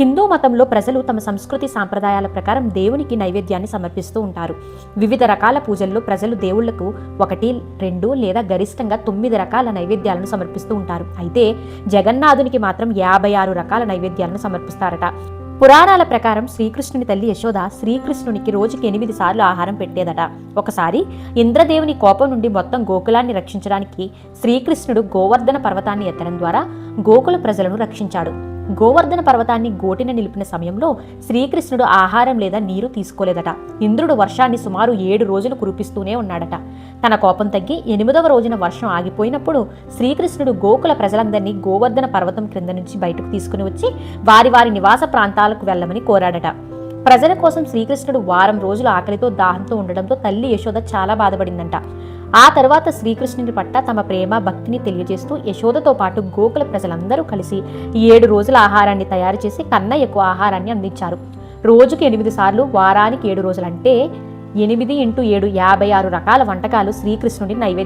హిందూ మతంలో ప్రజలు తమ సంస్కృతి సాంప్రదాయాల ప్రకారం దేవునికి నైవేద్యాన్ని సమర్పిస్తూ ఉంటారు. వివిధ రకాల పూజల్లో ప్రజలు దేవుళ్ళకు ఒకటి రెండు లేదా గరిష్టంగా తొమ్మిది రకాల నైవేద్యాలను సమర్పిస్తూ ఉంటారు. అయితే జగన్నాథునికి మాత్రం యాభై ఆరు రకాల నైవేద్యాలను సమర్పిస్తారట. పురాణాల ప్రకారం శ్రీకృష్ణుని తల్లి యశోద శ్రీకృష్ణునికి రోజుకి ఎనిమిది సార్లు ఆహారం పెట్టేదట. ఒకసారి ఇంద్రదేవుని కోపం నుండి మొత్తం గోకులాన్ని రక్షించడానికి శ్రీకృష్ణుడు గోవర్ధన పర్వతాన్ని ఎత్తడం ద్వారా గోకుల ప్రజలను రక్షించాడు. గోవర్ధన పర్వతాన్ని గోటిన నిలిపిన సమయంలో శ్రీకృష్ణుడు ఆహారం లేదా నీరు తీసుకోలేదట. ఇంద్రుడు వర్షాన్ని సుమారు ఏడు రోజులు కురిపిస్తూనే ఉన్నాడట. తన కోపం తగ్గి ఎనిమిదవ రోజున వర్షం ఆగిపోయినప్పుడు శ్రీకృష్ణుడు గోకుల ప్రజలందరినీ గోవర్ధన పర్వతం క్రింద నుంచి బయటకు తీసుకుని వచ్చి వారి వారి నివాస ప్రాంతాలకు వెళ్ళమని కోరాడట. ప్రజల కోసం శ్రీకృష్ణుడు వారం రోజులు ఆకలితో దాహంతో ఉండడంతో తల్లి యశోద చాలా బాధపడిందంట. ఆ తర్వాత శ్రీకృష్ణుని పట్ల తమ ప్రేమ భక్తిని తెలియజేస్తూ యశోదతో పాటు గోకుల ప్రజలందరూ కలిసి ఏడు రోజుల ఆహారాన్ని తయారు చేసి కన్నయ్యకు ఆహారాన్ని అందించారు. రోజుకి ఎనిమిది సార్లు వారానికి ఏడు రోజులంటే ఎనిమిది ఇంటూ ఏడు యాభై ఆరు రకాల వంటకాలు శ్రీకృష్ణుడి నైవేద్యం.